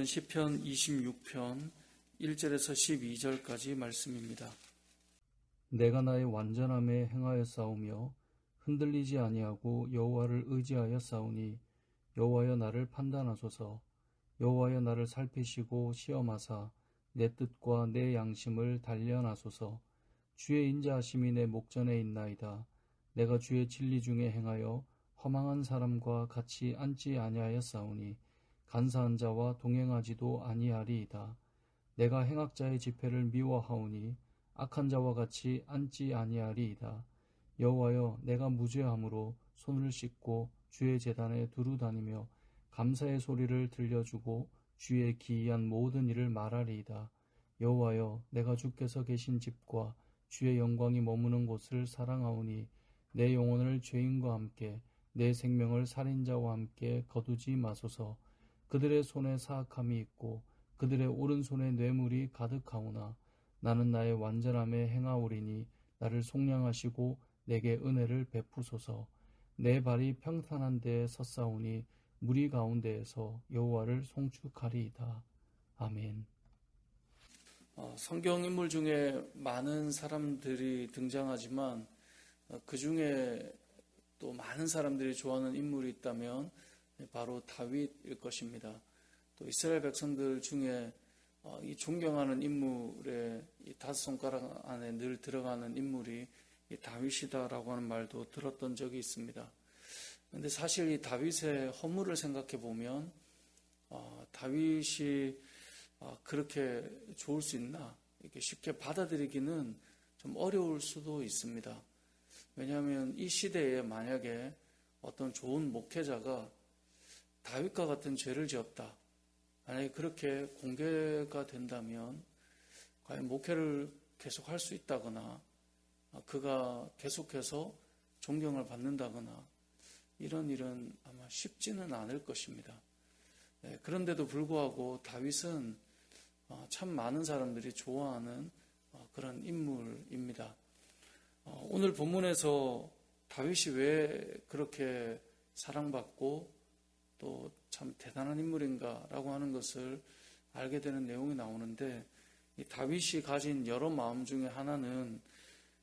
오늘은 시편 26편 1절에서 12절까지 말씀입니다. 내가 나의 완전함에 행하여 싸우며 흔들리지 아니하고 여호와를 의지하여 싸우니 여호와여 나를 판단하소서. 여호와여 나를 살피시고 시험하사 내 뜻과 내 양심을 단련하소서. 주의 인자하심이 내 목전에 있나이다. 내가 주의 진리 중에 행하여 허망한 사람과 같이 앉지 아니하여 싸우니 간사한 자와 동행하지도 아니하리이다 내가 행악자의 집회를 미워하오니 악한 자와 같이 앉지 아니하리이다. 여호와여 내가 무죄함으로 손을 씻고 주의 재단에 두루 다니며 감사의 소리를 들려주고 주의 기이한 모든 일을 말하리이다. 여호와여 내가 주께서 계신 집과 주의 영광이 머무는 곳을 사랑하오니 내 영혼을 죄인과 함께 내 생명을 살인자와 함께 거두지 마소서. 그들의 손에 사악함이 있고 그들의 오른손에 뇌물이 가득하오나 나는 나의 완전함에 행하오리니 나를 속량하시고 내게 은혜를 베푸소서. 내 발이 평탄한 데에 섰사오니 무리 가운데에서 여호와를 송축하리이다. 아멘. 어, 성경 인물 중에 많은 사람들이 등장하지만 어, 그 중에 또 많은 사람들이 좋아하는 인물이 있다면 바로 다윗일 것입니다. 또 이스라엘 백성들 중에 어, 이 존경하는 인물의 이 다섯 손가락 안에 늘 들어가는 인물이 이 다윗이다라고 하는 말도 들었던 적이 있습니다. 근데 사실 이 다윗의 허물을 생각해 보면 어, 다윗이 어, 그렇게 좋을 수 있나 이렇게 쉽게 받아들이기는 좀 어려울 수도 있습니다. 왜냐하면 이 시대에 만약에 어떤 좋은 목회자가 다윗과 같은 죄를 지었다. 만약에 그렇게 공개가 된다면 과연 목회를 계속 할 수 있다거나 그가 계속해서 존경을 받는다거나 이런 일은 아마 쉽지는 않을 것입니다. 네, 그런데도 불구하고 다윗은 어, 참 많은 사람들이 좋아하는 어, 그런 인물입니다. 어, 오늘 본문에서 다윗이 왜 그렇게 사랑받고 또 참 대단한 인물인가라고 하는 것을 알게 되는 내용이 나오는데 다윗이 가진 여러 마음 중에 하나는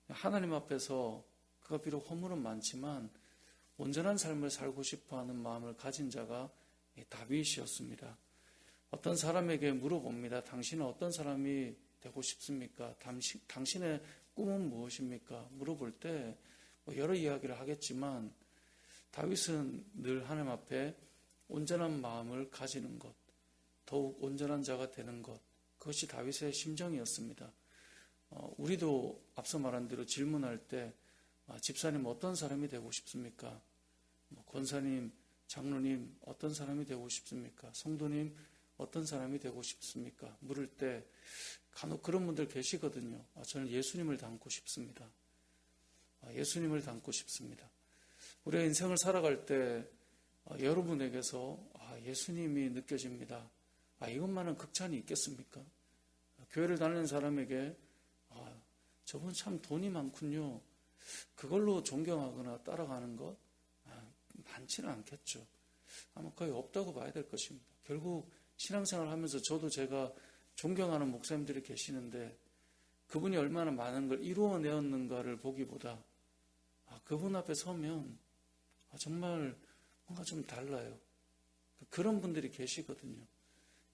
하나님 앞에서 그가 비록 허물은 많지만 온전한 삶을 살고 싶어 하는 마음을 가진 자가 다윗이었습니다. 어떤 사람에게 물어봅니다. 당신은 어떤 사람이 되고 싶습니까? 당신, 당신의 꿈은 무엇입니까? 물어볼 때뭐 여러 이야기를 하겠지만 다윗은 늘 하나님 앞에 온전한 마음을 가지는 것, 더욱 온전한 자가 되는 것, 그것이 다윗의 심정이었습니다. 어, 우리도 앞서 말한 대로 질문할 때 아, 집사님 어떤 사람이 되고 싶습니까? 뭐, 권사님, 장로님 어떤 사람이 되고 싶습니까? 성도님 어떤 사람이 되고 싶습니까? 물을 때 간혹 그런 분들 계시거든요. 아, 저는 예수님을 닮고 싶습니다. 아, 예수님을 닮고 싶습니다. 우리가 인생을 살아갈 때 아, 여러분에게서 아, 예수님이 느껴집니다. 아, 이것만은 극찬이 있겠습니까? 교회를 다니는 사람에게 저분 참 돈이 많군요. 그걸로 존경하거나 따라가는 것 많지는 않겠죠. 아마 거의 없다고 봐야 될 것입니다. 결국 신앙생활 하면서 저도 제가 존경하는 목사님들이 계시는데 그분이 얼마나 많은 걸 이루어내었는가를 보기보다 그분 앞에 서면 정말 뭔가 좀 달라요. 그런 분들이 계시거든요.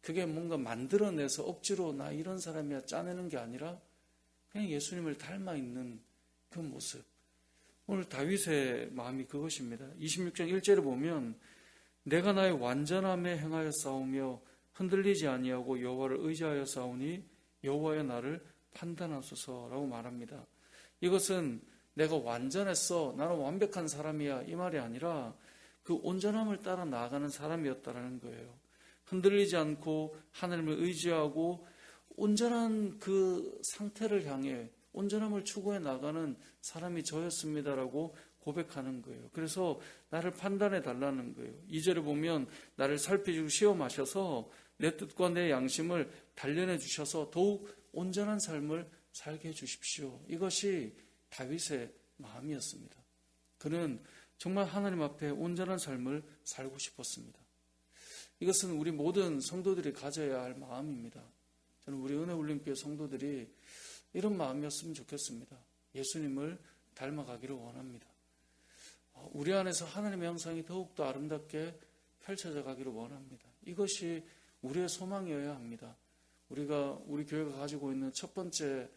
그게 뭔가 만들어내서 억지로 나 이런 사람이야 짜내는 게 아니라 그냥 예수님을 닮아 있는 그 모습. 오늘 다윗의 마음이 그것입니다. 26장 1절에 보면 내가 나의 완전함에 행하여 싸우며 흔들리지 아니하고 여호와를 의지하여 싸우니 여호와여 나를 판단하소서라고 말합니다. 이것은 내가 완전했어. 나는 완벽한 사람이야. 이 말이 아니라 그 온전함을 따라 나아가는 사람이었다라는 거예요. 흔들리지 않고 하나님을 의지하고 온전한 그 상태를 향해 온전함을 추구해 나가는 사람이 저였습니다라고 고백하는 거예요. 그래서 나를 판단해 달라는 거예요. 이절에 보면 나를 살피시고 시험하셔서 내 뜻과 내 양심을 단련해 주셔서 더욱 온전한 삶을 살게 해 주십시오. 이것이 다윗의 마음이었습니다. 그는 정말 하나님 앞에 온전한 삶을 살고 싶었습니다. 이것은 우리 모든 성도들이 가져야 할 마음입니다. 저는 우리 은혜 올림피아 성도들이 이런 마음이었으면 좋겠습니다. 예수님을 닮아가기를 원합니다. 어, 우리 안에서 하나님의 형상이 더욱더 아름답게 펼쳐져 가기를 원합니다. 이것이 우리의 소망이어야 합니다. 우리가 우리 교회가 가지고 있는 첫 번째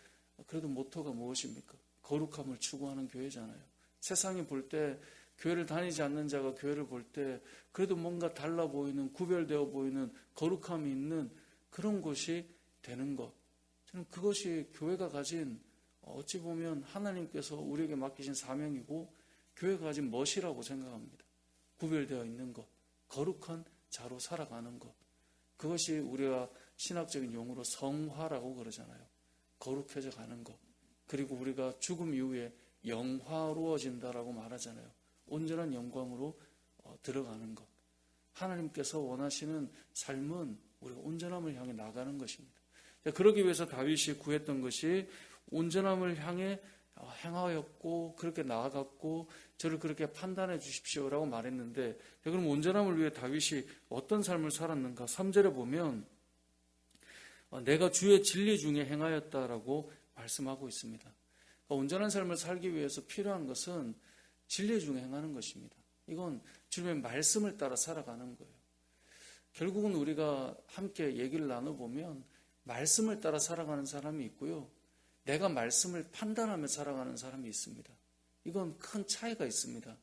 그래도 모토가 무엇입니까? 거룩함을 추구하는 교회잖아요. 세상이 볼 때 교회를 다니지 않는 자가 교회를 볼 때 그래도 뭔가 달라 보이는 구별되어 보이는 거룩함이 있는 그런 곳이 되는 것. 저는 그것이 교회가 가진 어찌 보면 하나님께서 우리에게 맡기신 사명이고 교회가 가진 멋이라고 생각합니다. 구별되어 있는 것, 거룩한 자로 살아가는 것. 그것이 우리가 신학적인 용어로 성화라고 그러잖아요. 거룩해져 가는 것. 그리고 우리가 죽음 이후에 영화로워진다라고 말하잖아요. 온전한 영광으로 어, 들어가는 것. 하나님께서 원하시는 삶은 우리가 온전함을 향해 나가는 것입니다. 그러기 위해서 다윗이 구했던 것이 온전함을 향해 어, 행하였고 그렇게 나아갔고 저를 그렇게 판단해 주십시오라고 말했는데 그럼 온전함을 위해 다윗이 어떤 삶을 살았는가? 3절에 보면 어, 내가 주의 진리 중에 행하였다라고 말씀하고 있습니다. 그러니까 온전한 삶을 살기 위해서 필요한 것은 진리 중에 행하는 것입니다. 이건 주님의 말씀을 따라 살아가는 거예요. 결국은 우리가 함께 얘기를 나눠보면 말씀을 따라 살아가는 사람이 있고요. 내가 말씀을 판단하며 살아가는 사람이 있습니다. 이건 큰 차이가 있습니다.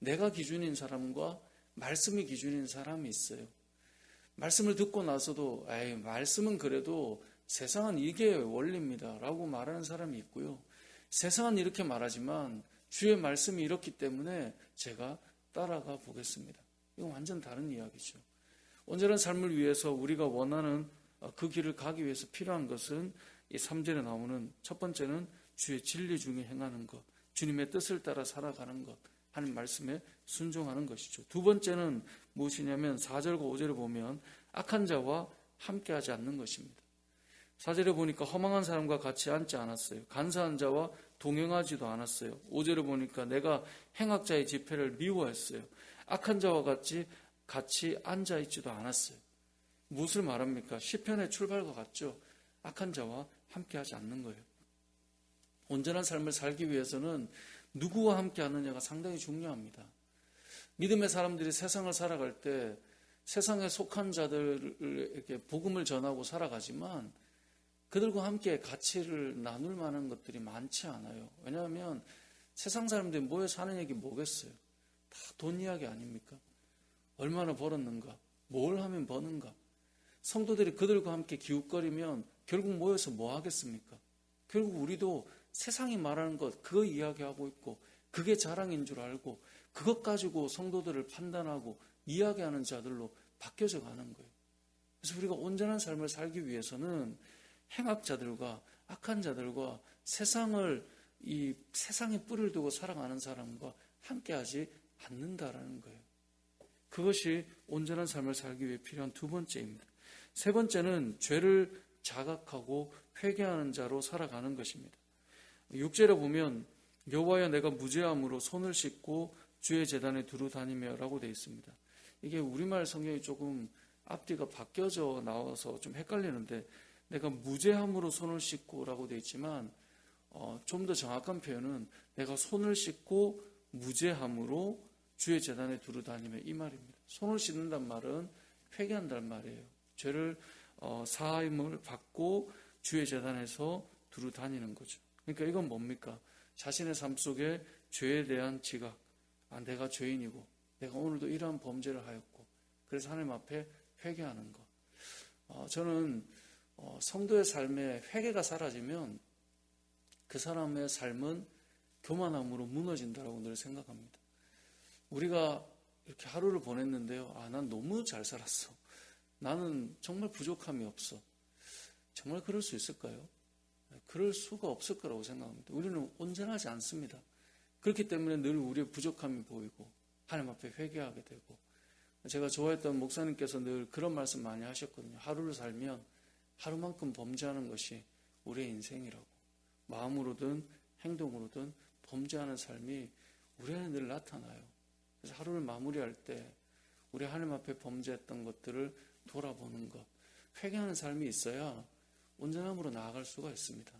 내가 기준인 사람과 말씀이 기준인 사람이 있어요. 말씀을 듣고 나서도 에이, 말씀은 그래도 세상은 이게 원리입니다. 라고 말하는 사람이 있고요. 세상은 이렇게 말하지만 주의 말씀이 이렇기 때문에 제가 따라가 보겠습니다. 이건 완전 다른 이야기죠. 온전한 삶을 위해서 우리가 원하는 그 길을 가기 위해서 필요한 것은 이 3절에 나오는 첫 번째는 주의 진리 중에 행하는 것, 주님의 뜻을 따라 살아가는 것, 하는 말씀에 순종하는 것이죠. 두 번째는 무엇이냐면 4절과 5절에 보면 악한 자와 함께하지 않는 것입니다. 4절에 보니까 허망한 사람과 같이 앉지 않았어요. 간사한 자와 동행하지도 않았어요. 5절에 보니까 내가 행악자의 집회를 미워했어요. 악한 자와 같이 같이 앉아 있지도 않았어요. 무엇을 말합니까? 시편의 출발과 같죠. 악한 자와 함께 하지 않는 거예요. 온전한 삶을 살기 위해서는 누구와 함께 하느냐가 상당히 중요합니다. 믿음의 사람들이 세상을 살아갈 때 세상에 속한 자들에게 복음을 전하고 살아가지만 그들과 함께 가치를 나눌 만한 것들이 많지 않아요. 왜냐하면 세상 사람들이 모여 사는 얘기 뭐겠어요? 다 돈 이야기 아닙니까? 얼마나 벌었는가? 뭘 하면 버는가? 성도들이 그들과 함께 기웃거리면 결국 모여서 뭐 하겠습니까? 결국 우리도 세상이 말하는 것, 그거 이야기하고 있고, 그게 자랑인 줄 알고, 그것 가지고 성도들을 판단하고 이야기하는 자들로 바뀌어져 가는 거예요. 그래서 우리가 온전한 삶을 살기 위해서는 행악자들과 악한 자들과 세상을 이 세상에 뿔을 두고 살아가는 사람과 함께하지 않는다라는 거예요. 그것이 온전한 삶을 살기 위해 필요한 두 번째입니다. 세 번째는 죄를 자각하고 회개하는 자로 살아가는 것입니다. 6절에 보면 여호와여 내가 무죄함으로 손을 씻고 주의 재단에 두루 다니며라고 되어 있습니다. 이게 우리말 성경이 조금 앞뒤가 바뀌어져 나와서 좀 헷갈리는데 내가 무죄함으로 손을 씻고라고 되어 있지만 어, 좀 더 정확한 표현은 내가 손을 씻고 무죄함으로 주의 재단에 두루 다니며 이 말입니다. 손을 씻는단 말은 회개한다는 말이에요. 죄를 어, 사함을 받고 주의 재단에서 두루 다니는 거죠. 그러니까 이건 뭡니까? 자신의 삶 속에 죄에 대한 지각. 아, 내가 죄인이고, 내가 오늘도 이러한 범죄를 하였고, 그래서 하나님 앞에 회개하는 것. 어, 저는 어, 성도의 삶에 회개가 사라지면 그 사람의 삶은 교만함으로 무너진다라고 늘 생각합니다. 우리가 이렇게 하루를 보냈는데요. 아, 난 너무 잘 살았어. 나는 정말 부족함이 없어. 정말 그럴 수 있을까요? 그럴 수가 없을 거라고 생각합니다. 우리는 온전하지 않습니다. 그렇기 때문에 늘 우리의 부족함이 보이고 하나님 앞에 회개하게 되고 제가 좋아했던 목사님께서 늘 그런 말씀 많이 하셨거든요. 하루를 살면 하루만큼 범죄하는 것이 우리의 인생이라고 마음으로든 행동으로든 범죄하는 삶이 우리 안에 늘 나타나요. 그래서 하루를 마무리할 때 우리 하나님 앞에 범죄했던 것들을 돌아보는 것, 회개하는 삶이 있어야 온전함으로 나아갈 수가 있습니다.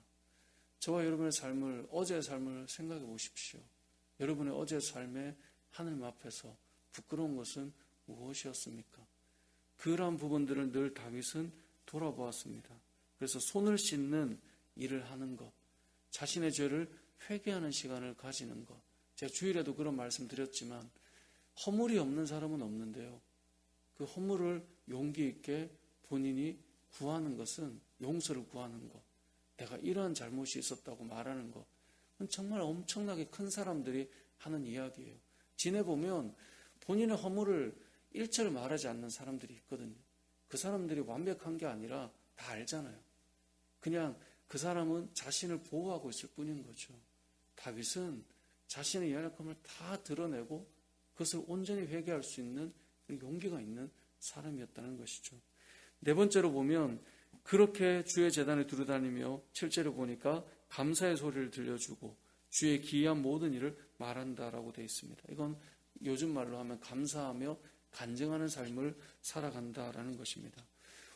저와 여러분의 삶을 어제의 삶을 생각해 보십시오. 여러분의 어제의 삶에 하나님 앞에서 부끄러운 것은 무엇이었습니까? 그러한 부분들을 늘 다윗은 돌아보았습니다. 그래서 손을 씻는 일을 하는 것, 자신의 죄를 회개하는 시간을 가지는 것. 제가 주일에도 그런 말씀 드렸지만 허물이 없는 사람은 없는데요. 그 허물을 용기 있게 본인이 구하는 것은 용서를 구하는 것. 내가 이러한 잘못이 있었다고 말하는 것. 그건 정말 엄청나게 큰 사람들이 하는 이야기예요. 지내보면 본인의 허물을 일절 말하지 않는 사람들이 있거든요. 그 사람들이 완벽한 게 아니라 다 알잖아요. 그냥 그 사람은 자신을 보호하고 있을 뿐인 거죠. 다윗은 자신의 연약함을 다 드러내고 그것을 온전히 회개할 수 있는 용기가 있는 사람이었다는 것이죠. 네 번째로 보면 그렇게 주의 재단에 두루다니며 실제로 보니까 감사의 소리를 들려주고 주의 기이한 모든 일을 말한다라고 되어 있습니다. 이건 요즘 말로 하면 감사하며 간증하는 삶을 살아간다라는 것입니다.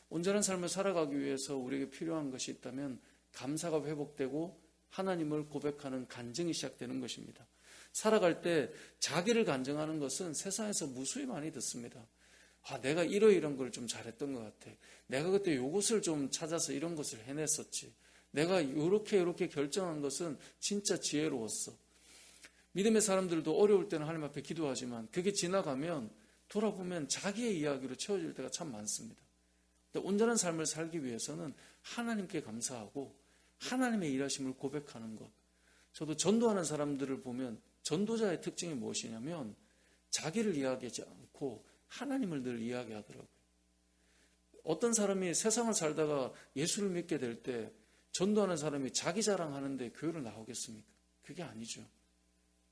온전한 삶을 살아가기 위해서 우리에게 필요한 것이 있다면 감사가 회복되고 하나님을 고백하는 간증이 시작되는 것입니다. 살아갈 때 자기를 간증하는 것은 세상에서 무수히 많이 듣습니다. 아, 내가 이러이런 걸 좀 잘했던 것 같아. 내가 그때 요것을 좀 찾아서 이런 것을 해냈었지. 내가 이렇게 이렇게 결정한 것은 진짜 지혜로웠어. 믿음의 사람들도 어려울 때는 하나님 앞에 기도하지만 그게 지나가면 돌아보면 자기의 이야기로 채워질 때가 참 많습니다. 온전한 삶을 살기 위해서는 하나님께 감사하고 하나님의 일하심을 고백하는 것. 저도 전도하는 사람들을 보면 전도자의 특징이 무엇이냐면 자기를 이야기하지 않고 하나님을 늘 이야기하더라고요. 어떤 사람이 세상을 살다가 예수를 믿게 될 때 전도하는 사람이 자기 자랑하는데 교회를 나오겠습니까? 그게 아니죠.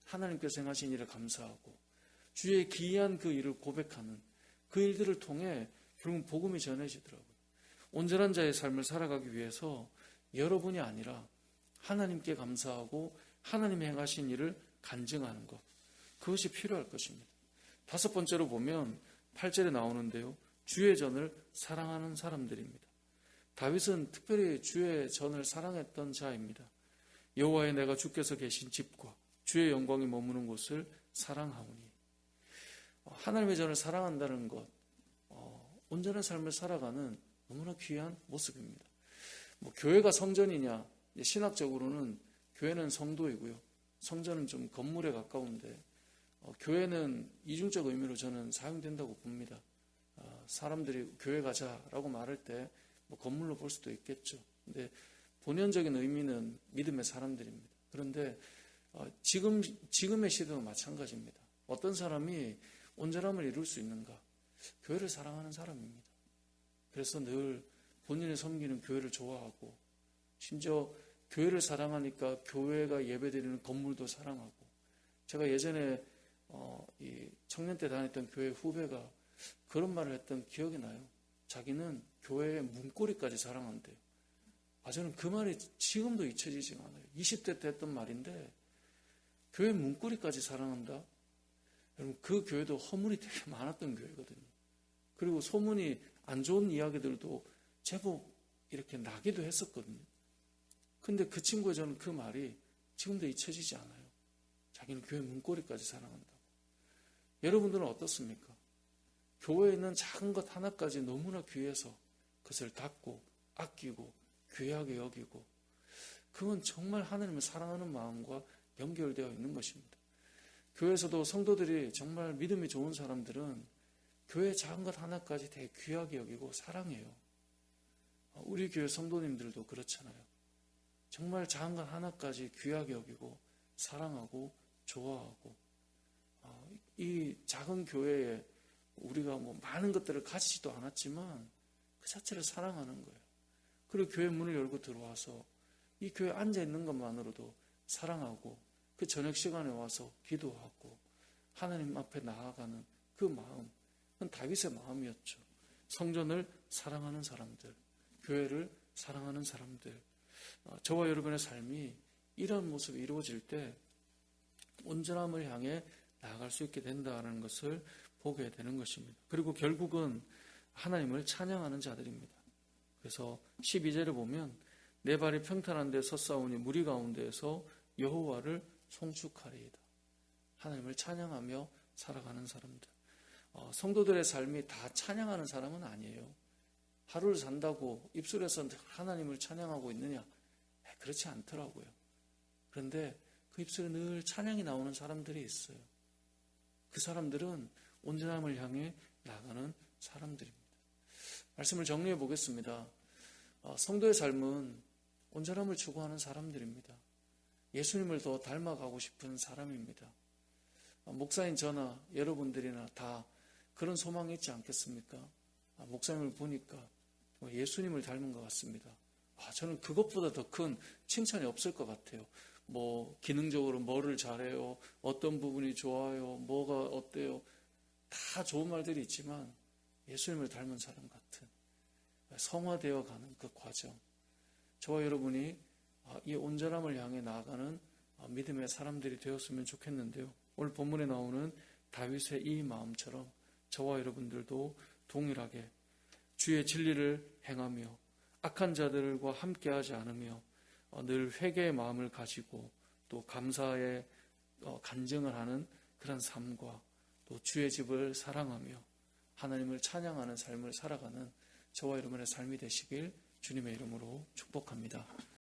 하나님께서 행하신 일에 감사하고 주의 기이한 그 일을 고백하는 그 일들을 통해 결국 복음이 전해지더라고요. 온전한 자의 삶을 살아가기 위해서 여러분이 아니라 하나님께 감사하고 하나님이 행하신 일을 간증하는 것. 그것이 필요할 것입니다. 다섯 번째로 보면 8절에 나오는데요. 주의 전을 사랑하는 사람들입니다. 다윗은 특별히 주의 전을 사랑했던 자입니다. 여호와의 내가 주께서 계신 집과 주의 영광이 머무는 곳을 사랑하오니 하나님의 전을 사랑한다는 것 어, 온전한 삶을 살아가는 너무나 귀한 모습입니다. 뭐 교회가 성전이냐 신학적으로는 교회는 성도이고요. 성전은 좀 건물에 가까운데 어, 교회는 이중적 의미로 저는 사용된다고 봅니다. 어, 사람들이 교회 가자라고 말할 때 뭐 건물로 볼 수도 있겠죠. 근데 본연적인 의미는 믿음의 사람들입니다. 그런데 어, 지금 지금의 시대도 마찬가지입니다. 어떤 사람이 온전함을 이룰 수 있는가? 교회를 사랑하는 사람입니다. 그래서 늘 본인의 섬기는 교회를 좋아하고 심지어 교회를 사랑하니까 교회가 예배드리는 건물도 사랑하고 제가 예전에 어, 이 청년 때 다녔던 교회 후배가 그런 말을 했던 기억이 나요. 자기는 교회의 문고리까지 사랑한대요. 아, 저는 그 말이 지금도 잊혀지지 않아요. 20대 때 했던 말인데, 교회 문고리까지 사랑한다? 여러분, 그 교회도 허물이 되게 많았던 교회거든요. 그리고 소문이 안 좋은 이야기들도 제법 이렇게 나기도 했었거든요. 근데 그 친구의 저는 그 말이 지금도 잊혀지지 않아요. 자기는 교회 문고리까지 사랑한다고. 여러분들은 어떻습니까? 교회에 있는 작은 것 하나까지 너무나 귀해서 그것을 닦고 아끼고 귀하게 여기고 그건 정말 하나님을 사랑하는 마음과 연결되어 있는 것입니다. 교회에서도 성도들이 정말 믿음이 좋은 사람들은 교회 작은 것 하나까지 되게 귀하게 여기고 사랑해요. 우리 교회 성도님들도 그렇잖아요. 정말 작은 것 하나까지 귀하게 여기고 사랑하고 좋아하고 이 작은 교회에 우리가 뭐 많은 것들을 가지지도 않았지만 그 자체를 사랑하는 거예요. 그리고 교회 문을 열고 들어와서 이 교회 앉아 있는 것만으로도 사랑하고 그 저녁 시간에 와서 기도하고 하나님 앞에 나아가는 그 마음, 그건 다윗의 마음이었죠. 성전을 사랑하는 사람들, 교회를 사랑하는 사람들, 어, 저와 여러분의 삶이 이런 모습이 이루어질 때 온전함을 향해 나아갈 수 있게 된다는 것을 보게 되는 것입니다. 그리고 결국은 하나님을 찬양하는 자들입니다. 그래서 12절에 보면 내 발이 평탄한 데 섰사오니 무리 가운데에서 여호와를 송축하리이다. 하나님을 찬양하며 살아가는 사람들. 어, 성도들의 삶이 다 찬양하는 사람은 아니에요. 하루를 산다고 입술에서 하나님을 찬양하고 있느냐? 에, 그렇지 않더라고요. 그런데 그 입술에 늘 찬양이 나오는 사람들이 있어요. 그 사람들은 온전함을 향해 나가는 사람들입니다. 말씀을 정리해 보겠습니다. 어, 성도의 삶은 온전함을 추구하는 사람들입니다. 예수님을 더 닮아가고 싶은 사람입니다. 어, 목사인 저나 여러분들이나 다 그런 소망이 있지 않겠습니까? 아, 목사님을 보니까 뭐 예수님을 닮은 것 같습니다. 아, 저는 그것보다 더 큰 칭찬이 없을 것 같아요. 뭐 기능적으로 뭐를 잘해요, 어떤 부분이 좋아요, 뭐가 어때요, 다 좋은 말들이 있지만 예수님을 닮은 사람 같은 성화되어 가는 그 과정. 저와 여러분이 아, 이 온전함을 향해 나아가는 아, 믿음의 사람들이 되었으면 좋겠는데요. 오늘 본문에 나오는 다윗의 이 마음처럼 저와 여러분들도 동일하게 주의 진리를 행하며 악한 자들과 함께하지 않으며 어, 늘 회개의 마음을 가지고 또 감사의 어, 간증을 하는 그런 삶과 또 주의 집을 사랑하며 하나님을 찬양하는 삶을 살아가는 저와 여러분의 삶이 되시길 주님의 이름으로 축복합니다.